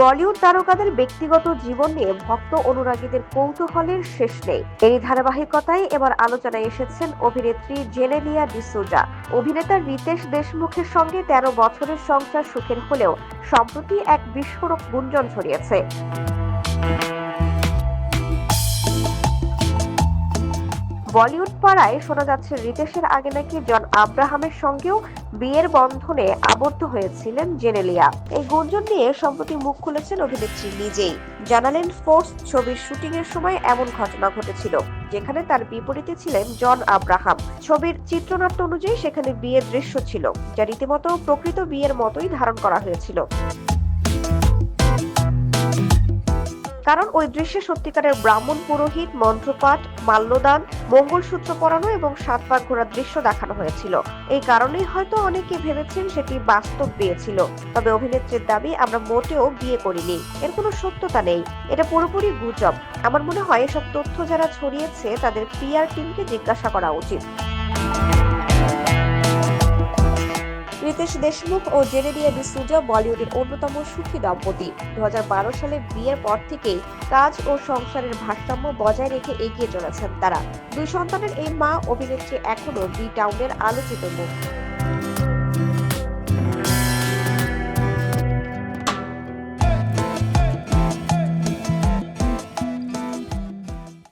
বলিউড তারকাদের ব্যক্তিগত জীবন নিয়ে ভক্ত অনুরাগীদের কৌতূহলের শেষ নেই। এই ধারাবাহিকতায় এবার আলোচনায় এসেছেন অভিনেত্রী জেনেলিয়া ডিসোজা। অভিনেতা রিতেশ দেশমুখের সঙ্গে তেরো বছরের সংসার সুখের হলেও সম্প্রতি এক বিস্ফোরক গুঞ্জন ছড়িয়েছে। বলিউড পাড়ায় শোনা যাচ্ছে, রিতেশের আগে নাকি জন আব্রাহামের সঙ্গেও বিয়ের বন্ধনে আবদ্ধ হয়েছিলেন জেনেলিয়া। এই গুঞ্জন নিয়ে সম্প্রতি মুখ খুলেছেন অভিনেত্রী নিজেই। জানালেন, ফোর্স ছবির শুটিং এর সময় এমন ঘটনা ঘটেছিল, যেখানে তার বিপরীতে ছিলেন জন আব্রাহাম। ছবির চিত্রনাট্য অনুযায়ী সেখানে বিয়ের দৃশ্য ছিল, যা রীতিমতো প্রকৃত বিয়ের মতোই ধারণ করা হয়েছিল। কারণ ওই দৃশ্যে সত্যিকারের ব্রাহ্মণ পুরোহিত, মন্ত্রপাঠ, মাল্যদান, মঙ্গলসূত্র পরানো এবং সাত পাক ঘোরার দৃশ্য দেখানো হয়েছিল। এই কারণেই হয়তো অনেকে ভেবেছেন সেটি বাস্তব বিয়ে ছিল তবে অভিনেত্রীর দাবি, আমরা মোটেও বিয়ে করিনি। এর কোনো সত্যতা নেই। এটা পুরোপুরি গুজব। আমার মনে হয় এসব তথ্য যারা ছড়িয়েছে, তাদের পিআর টিমকে জিজ্ঞাসা করা উচিত। রিতেশ দেশমুখ ও জেনেলিয়া ডিসুজা বলিউডের অন্যতম সুখী দম্পতি। দু হাজার বারো সালে বিয়ের পর থেকেই কাজ ও সংসারের ভারসাম্য বজায় রেখে এগিয়ে চলেছেন তারা। দুই সন্তানের এই মা অভিনেত্রী এখনও বি টাউনের আলোচিত মুখ।